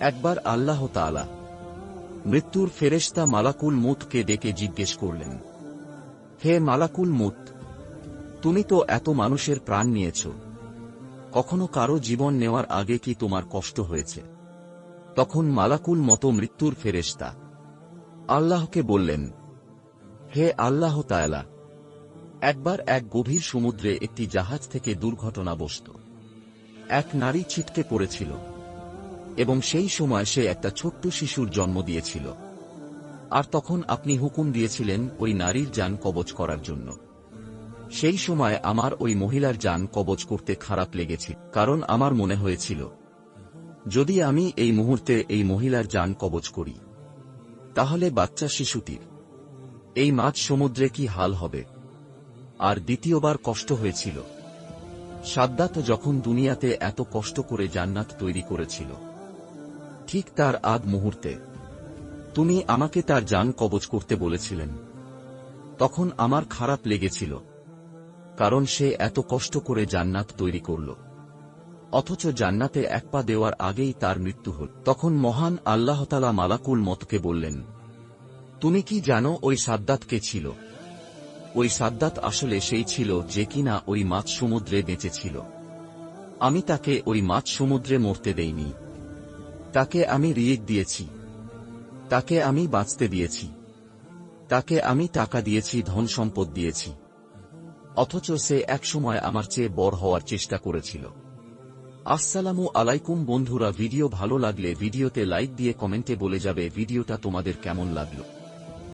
একবার আল্লাহ তাআলা মৃত্যুর ফেরেশতা মালাকুল মুতকে ডেকে জিজ্ঞেস করলেন, হে মালাকুল মুত তুমি তো এত মানুষের প্রাণ নিয়েছ, কখনো কারও জীবন নেওয়ার আগে কি তোমার কষ্ট হয়েছে? তখন মালাকুল মতো মৃত্যুর ফেরেশতা আল্লাহকে বললেন, হে আল্লাহ তায়ালা একবার এক গভীর সমুদ্রে একটি জাহাজ থেকে দুর্ঘটনাবশত এক নারী ছিটকে পড়েছিল। এবং সেই সময় সে একটা ছোট্ট শিশুর জন্ম দিয়েছিল। আর তখন আপনি হুকুম দিয়েছিলেন ওই নারীর যান কবচ করার জন্য। সেই সময় আমার ওই মহিলার যান কবচ করতে খারাপ লেগেছে, কারণ আমার মনে হয়েছিল, যদি আমি এই মুহূর্তে এই মহিলার যান কবচ করি, তাহলে বাচ্চা শিশুটির এই মাছ সমুদ্রে কি হাল হবে? আর দ্বিতীয়বার কষ্ট হয়েছিল। সাদ্দাত যখন দুনিয়াতে এত কষ্ট করে জান্নাত তৈরি করেছিল ঠিক তার আগ মুহূর্তে। তুমি আমাকে তার যান কবচ করতে বলেছিলেন। তখন আমার খারাপ লেগেছিল, কারণ সে এত কষ্ট করে জান্নাত তৈরি করল। অথচ জান্নাতে এক পা দেওয়ার আগেই তার মৃত্যু হল। তখন মহান আল্লাহতালা মালাকুল মতকে বললেন, তুমি কি জানো ওই সাদ্দাত কে ছিল? ওই সাদ্দাত আসলে সেই ছিল যে কিনা ওই মাছ সমুদ্রে বেঁচেছিল আমি তাকে ওই মাছ সমুদ্রে মরতে দেইনি। তাকে আমি রিয়েক দিয়েছি। তাকে আমি বাঁচতে দিয়েছি। তাকে আমি টাকা দিয়েছি, ধন সম্পদ দিয়েছি। অথচ সে একসময় আমার চেয়ে বড় হওয়ার চেষ্টা করেছিল। আসসালামু আলাইকুম বন্ধুরা, ভিডিও ভালো লাগলে ভিডিওতে লাইক দিয়ে কমেন্টে বলে যাবে, ভিডিওটা তোমাদের কেমন লাগল।